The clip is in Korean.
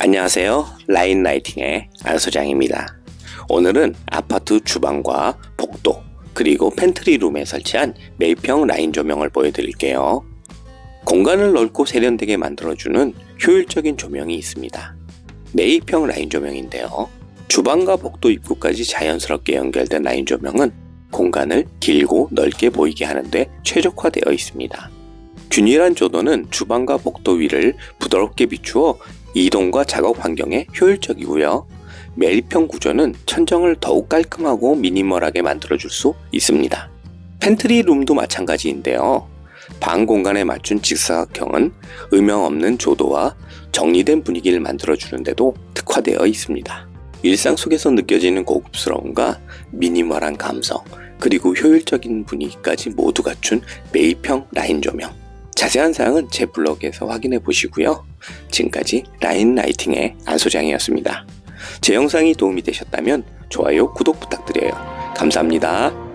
안녕하세요. 라인 라이팅의 안 소장입니다. 오늘은 아파트 주방과 복도 그리고 팬트리 룸에 설치한 매입형 라인 조명을 보여드릴게요. 공간을 넓고 세련되게 만들어주는 효율적인 조명이 있습니다. 매입형 라인 조명인데요. 주방과 복도 입구까지 자연스럽게 연결된 라인 조명은 공간을 길고 넓게 보이게 하는데 최적화되어 있습니다. 균일한 조도는 주방과 복도 위를 부드럽게 비추어 이동과 작업 환경에 효율적이고요. 매립형 구조는 천정을 더욱 깔끔하고 미니멀하게 만들어줄 수 있습니다. 팬트리 룸도 마찬가지인데요. 방 공간에 맞춘 직사각형은 음영 없는 조도와 정리된 분위기를 만들어주는데도 특화되어 있습니다. 일상 속에서 느껴지는 고급스러움과 미니멀한 감성, 그리고 효율적인 분위기까지 모두 갖춘 매입형 라인 조명. 자세한 사항은 제 블로그에서 확인해 보시고요. 지금까지 라인 라이팅의 안 소장이었습니다. 제 영상이 도움이 되셨다면 좋아요, 구독 부탁드려요. 감사합니다.